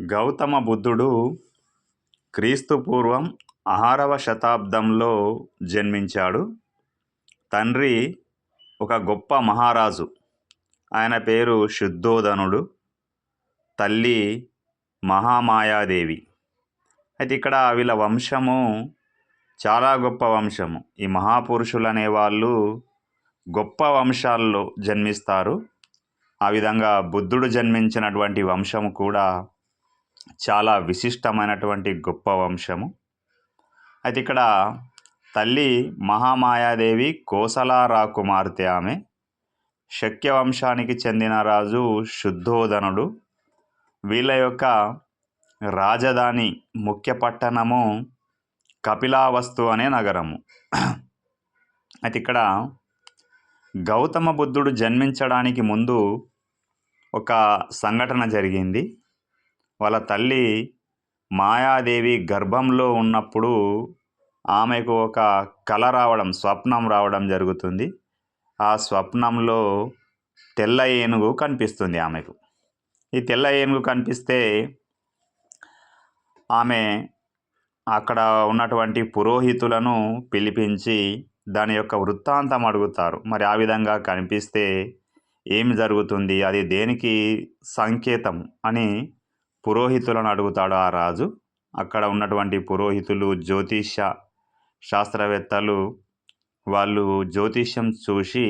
గౌతమ బుద్ధుడు క్రీస్తుపూర్వం ఆరవ శతాబ్దంలో జన్మించాడు. తండ్రి ఒక గొప్ప మహారాజు. ఆయన పేరు శుద్ధోదనుడు. తల్లి మహామాయాదేవి. అయితే ఇక్కడ వీళ్ళ వంశము చాలా గొప్ప వంశము. ఈ మహాపురుషులు అనేవాళ్ళు గొప్ప వంశాల్లో జన్మిస్తారు. ఆ విధంగా బుద్ధుడు జన్మించినటువంటి వంశము కూడా చాలా విశిష్టమైనటువంటి గొప్ప వంశము. అయితే ఇక్కడ తల్లి మహామాయాదేవి కోసలారా కుమార్తె ఆమె. శక్య వంశానికి చెందిన రాజు శుద్ధోదనుడు. వీళ్ళ యొక్క రాజధాని ముఖ్య పట్టణము కపిలావస్తు అనే నగరము. అయితే ఇక్కడ గౌతమ బుద్ధుడు జన్మించడానికి ముందు ఒక సంఘటన జరిగింది. వాళ్ళ తల్లి మాయాదేవి గర్భంలో ఉన్నప్పుడు ఆమెకు ఒక కల రావడం స్వప్నం రావడం జరుగుతుంది. ఆ స్వప్నంలో తెల్ల ఏనుగు కనిపిస్తుంది ఆమెకు. ఈ తెల్ల ఏనుగు కనిపిస్తే ఆమె అక్కడ ఉన్నటువంటి పురోహితులను పిలిపించి దాని యొక్క వృత్తాంతం అడుగుతారు. మరి ఆ విధంగా కనిపిస్తే ఏమి జరుగుతుంది? అది దేనికి సంకేతం? అని పురోహితులను అడుగుతాడు ఆ రాజు. అక్కడ ఉన్నటువంటి పురోహితులు జ్యోతిష శాస్త్రవేత్తలు వాళ్ళు జ్యోతిష్యం చూసి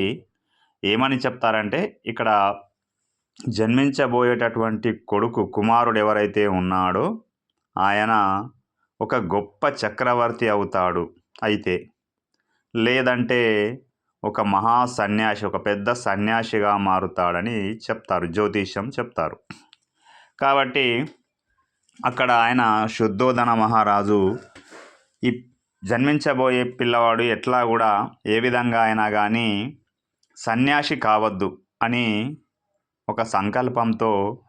ఏమని చెప్తారంటే ఇక్కడ జన్మించబోయేటటువంటి కొడుకు కుమారుడు ఎవరైతే ఉన్నాడో ఆయన ఒక గొప్ప చక్రవర్తి అవుతాడు అయితే. లేదంటే ఒక మహా సన్యాసి ఒక పెద్ద సన్యాసిగా మారుతాడని చెప్తారు జ్యోతిష్యం చెప్తారు. కాబట్టి అక్కడ ఆయన శుద్ధోదన మహారాజు ఈ జన్మించబోయే పిల్లవాడు ఎట్లా కూడా ఏ విధంగా అయినా కానీ సన్యాసి కావద్దు అని ఒక సంకల్పంతో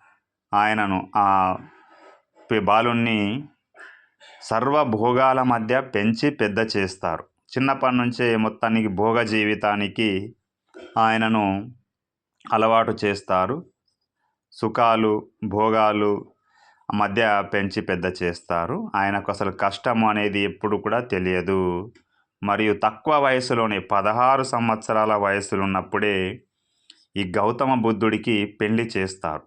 ఆయనను ఆ బాలుణ్ణి సర్వభోగాల మధ్య పెంచి పెద్ద చేస్తారు. చిన్నప్పటి నుంచే మొత్తానికి భోగ జీవితానికి ఆయనను అలవాటు చేస్తారు. సుఖాలు భోగాలు మధ్య పెంచి పెద్ద చేస్తారు. ఆయనకు అసలు కష్టం అనేది ఎప్పుడు కూడా తెలియదు. మరియు తక్కువ వయసులోనే పదహారు సంవత్సరాల వయసులో ఉన్నప్పుడే ఈ గౌతమ బుద్ధుడికి పెళ్ళి చేస్తారు.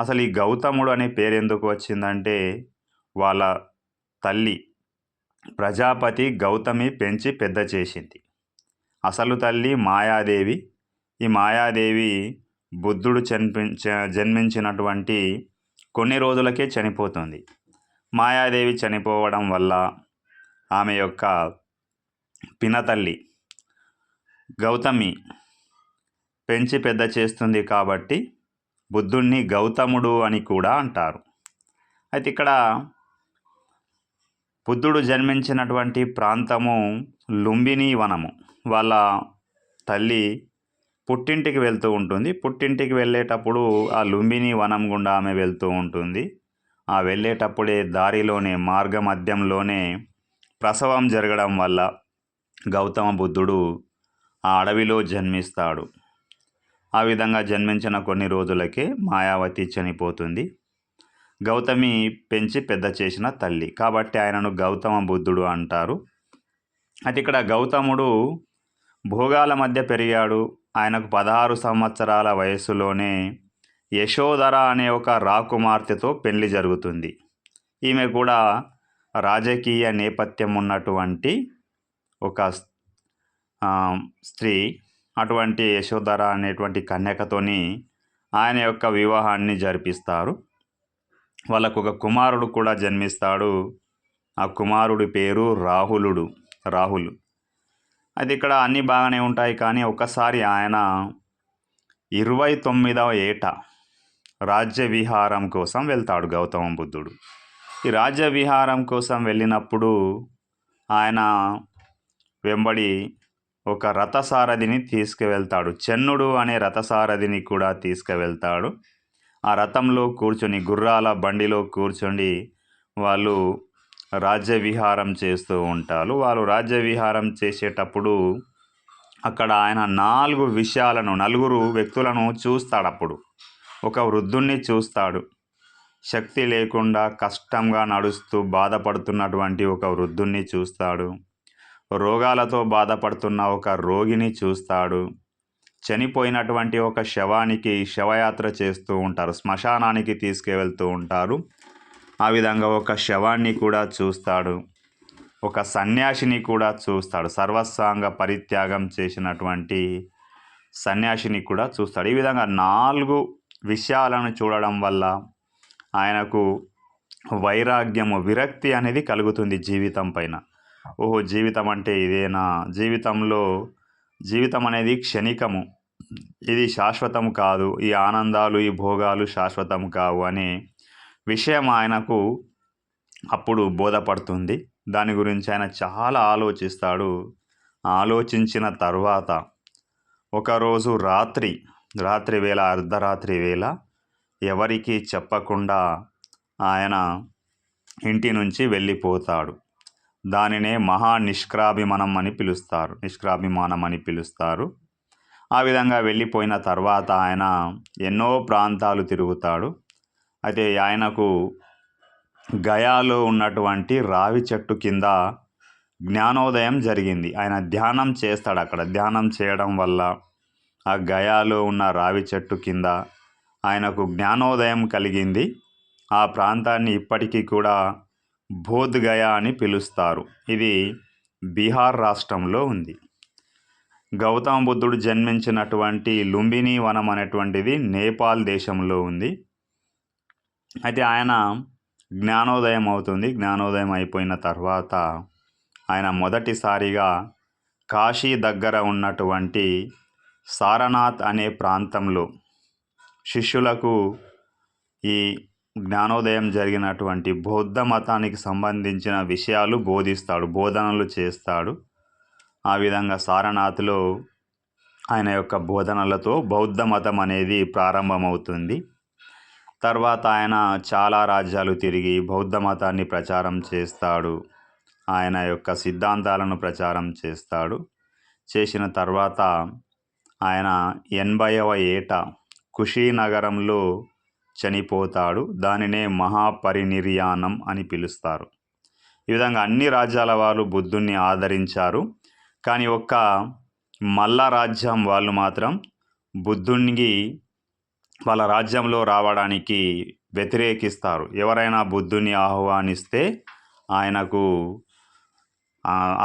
అసలు ఈ గౌతముడు అనే పేరు ఎందుకు వచ్చిందంటే వాళ్ళ తల్లి ప్రజాపతి గౌతమి పెంచి పెద్ద చేసింది. అసలు తల్లి మాయాదేవి. ఈ మాయాదేవి బుద్ధుడు చనిపించ జన్మించినటువంటి కొన్ని రోజులకే చనిపోతుంది. మాయాదేవి చనిపోవడం వల్ల ఆమె యొక్క పినతల్లి గౌతమి పెంచి పెద్ద చేస్తుంది కాబట్టి బుద్ధుణ్ణి గౌతముడు అని కూడా అంటారు. అయితే ఇక్కడ బుద్ధుడు జన్మించినటువంటి ప్రాంతము లుంబిని వనము. వాళ్ళ తల్లి పుట్టింటికి వెళ్తూ ఉంటుంది. పుట్టింటికి వెళ్ళేటప్పుడు ఆ లుంబిని వనం గుండా ఆమె వెళ్తూ ఉంటుంది. ఆ వెళ్ళేటప్పుడే దారిలోనే మార్గ మధ్యంలోనే ప్రసవం జరగడం వల్ల గౌతమ బుద్ధుడు ఆ అడవిలో జన్మిస్తాడు. ఆ విధంగా జన్మించిన కొన్ని రోజులకే మాయావతి చనిపోతుంది. గౌతమి పెంచి పెద్ద చేసిన తల్లి. కాబట్టి ఆయనను గౌతమ బుద్ధుడు అంటారు. అయితే ఇక్కడ గౌతముడు భోగాల మధ్య పెరిగాడు. ఆయనకు పదహారు సంవత్సరాల వయసులోనే యశోధర అనే ఒక రాకుమార్తెతో పెళ్ళి జరుగుతుంది. ఈమె కూడా రాజకీయ నేపథ్యం ఉన్నటువంటి ఒక స్త్రీ. అటువంటి యశోధర అనేటువంటి కన్యకతోని ఆయన యొక్క వివాహాన్ని జరిపిస్తారు. వాళ్ళకు ఒక కుమారుడు కూడా జన్మిస్తాడు. ఆ కుమారుడి పేరు రాహులుడు రాహులు. అయితే ఇక్కడ అన్నీ బాగానే ఉంటాయి కానీ ఒకసారి ఆయన ఇరవై తొమ్మిదవ ఏట రాజ్య విహారం కోసం వెళ్తాడు గౌతమ బుద్ధుడు. ఈ రాజ్య విహారం కోసం వెళ్ళినప్పుడు ఆయన వెంబడి ఒక రథసారథిని తీసుకువెళ్తాడు. చెన్నుడు అనే రథసారథిని కూడా తీసుకువెళ్తాడు. ఆ రథంలో కూర్చొని గుర్రాల బండిలో కూర్చొని వాళ్ళు రాజ్య విహారం చేస్తూ ఉంటారు. వాళ్ళు రాజ్య విహారం చేసేటప్పుడు అక్కడ ఆయన నాలుగు విషయాలను నలుగురు వ్యక్తులను చూస్తాడు అప్పుడు. ఒక వృద్ధుణ్ణి చూస్తాడు. శక్తి లేకుండా కష్టంగా నడుస్తూ బాధపడుతున్నటువంటి ఒక వృద్ధుణ్ణి చూస్తాడు. రోగాలతో బాధపడుతున్న ఒక రోగిని చూస్తాడు. చనిపోయినటువంటి ఒక శవానికి శవయాత్ర చేస్తూ ఉంటారు. శ్మశానానికి తీసుకువెళ్తూ ఉంటారు. ఆ విధంగా ఒక శవాన్ని కూడా చూస్తాడు. ఒక సన్యాసిని కూడా చూస్తాడు. సర్వస్వాంగ పరిత్యాగం చేసినటువంటి సన్యాసిని కూడా చూస్తాడు. ఈ విధంగా నాలుగు విషయాలను చూడడం వల్ల ఆయనకు వైరాగ్యము విరక్తి అనేది కలుగుతుంది జీవితం పైన. ఓహో జీవితం అంటే ఇదేనా? జీవితంలో జీవితం అనేది క్షణికము. ఇది శాశ్వతం కాదు. ఈ ఆనందాలు ఈ భోగాలు శాశ్వతం కావు అని విషయం ఆయనకు అప్పుడు బోధపడుతుంది. దాని గురించి ఆయన చాలా ఆలోచిస్తాడు. ఆలోచించిన తర్వాత ఒకరోజు రాత్రి రాత్రి వేళ అర్ధరాత్రి వేళ ఎవరికీ చెప్పకుండా ఆయన ఇంటి నుంచి వెళ్ళిపోతాడు. దానినే మహా నిష్క్రాభిమానం అని పిలుస్తారు. నిష్క్రాభిమానం అని పిలుస్తారు. ఆ విధంగా వెళ్ళిపోయిన తర్వాత ఆయన ఎన్నో ప్రాంతాలు తిరుగుతాడు. అయితే ఆయనకు గయాలో ఉన్నటువంటి రావి చెట్టు కింద జ్ఞానోదయం జరిగింది. ఆయన ధ్యానం చేస్తాడు అక్కడ. ధ్యానం చేయడం వల్ల ఆ గయాలో ఉన్న రావి చెట్టు కింద ఆయనకు జ్ఞానోదయం కలిగింది. ఆ ప్రాంతాన్ని ఇప్పటికీ కూడా బోధ్ గయా అని పిలుస్తారు. ఇది బీహార్ రాష్ట్రంలో ఉంది. గౌతమ బుద్ధుడు జన్మించినటువంటి లుంబిని వనం అనేటువంటిది నేపాల్ దేశంలో ఉంది. అయితే ఆయన జ్ఞానోదయం అవుతుంది. జ్ఞానోదయం అయిపోయిన తర్వాత ఆయన మొదటిసారిగా కాశీ దగ్గర ఉన్నటువంటి సారనాథ్ అనే ప్రాంతంలో శిష్యులకు ఈ జ్ఞానోదయం జరిగినటువంటి బౌద్ధ మతానికి సంబంధించిన విషయాలు బోధిస్తాడు బోధనలు చేస్తాడు. ఆ విధంగా సారనాథ్లో ఆయన యొక్క బోధనలతో బౌద్ధ మతం అనేది ప్రారంభమవుతుంది. తర్వాత ఆయన చాలా రాజ్యాలు తిరిగి బౌద్ధ మతాన్ని ప్రచారం చేస్తాడు. ఆయన యొక్క సిద్ధాంతాలను ప్రచారం చేస్తాడు. చేసిన తర్వాత ఆయన ఎనభైవ ఏట కుషీనగరంలో చనిపోతాడు. దానినే మహాపరినిర్యాణం అని పిలుస్తారు. ఈ విధంగా అన్ని రాజ్యాల వారు బుద్ధుణ్ణి ఆదరించారు. కానీ ఒక్క మల్ల రాజ్యం వాళ్ళు మాత్రం బుద్ధునికి వాళ్ళ రాజ్యంలో రావడానికి వ్యతిరేకిస్తారు. ఎవరైనా బుద్ధుని ఆహ్వానిస్తే ఆయనకు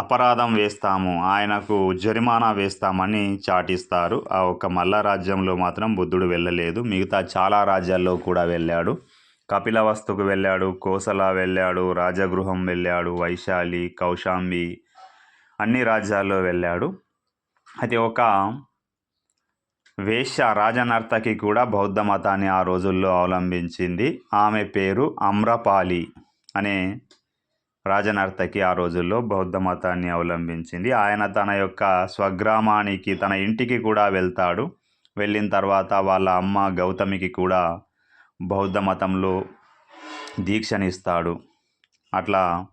అపరాధం వేస్తాము ఆయనకు జరిమానా వేస్తామని చాటిస్తారు. ఆ ఒక్క మల్ల రాజ్యంలో మాత్రం బుద్ధుడు వెళ్ళలేదు. మిగతా చాలా రాజ్యాల్లో కూడా వెళ్ళాడు. కపిలవస్తుకు వెళ్ళాడు కోసల వెళ్ళాడు రాజగృహం వెళ్ళాడు వైశాలి కౌశాంబి అన్ని రాజ్యాల్లో వెళ్ళాడు. అయితే ఒక వేశ్య రాజనర్తకి కూడా బౌద్ధ మతాన్ని ఆ రోజుల్లో అవలంబించింది. ఆమె పేరు అమ్రపాలి అనే రాజనర్తకి ఆ రోజుల్లో బౌద్ధ మతాన్ని అవలంబించింది. ఆయన తన యొక్క స్వగ్రామానికి తన ఇంటికి కూడా వెళ్తాడు. వెళ్ళిన తర్వాత వాళ్ళ అమ్మ గౌతమికి కూడా బౌద్ధ మతంలో దీక్షనిస్తాడు. అట్లా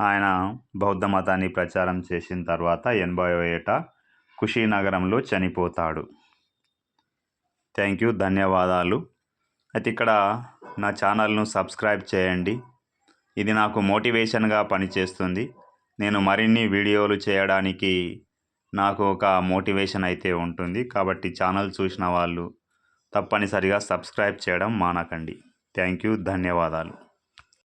ఆయన బౌద్ధ మతాన్ని ప్రచారం చేసిన తర్వాత ఎనభై ఏట కుషీనగరంలో చనిపోతాడు. థ్యాంక్ యూ ధన్యవాదాలు. అయితే ఇక్కడ నా ఛానల్ను సబ్స్క్రైబ్ చేయండి. ఇది నాకు మోటివేషన్గా పనిచేస్తుంది. నేను మరిన్ని వీడియోలు చేయడానికి నాకు ఒక మోటివేషన్ అయితే ఉంటుంది. కాబట్టి ఛానల్ చూసిన వాళ్ళు తప్పనిసరిగా సబ్స్క్రైబ్ చేయడం మానకండి. థ్యాంక్ యూ ధన్యవాదాలు.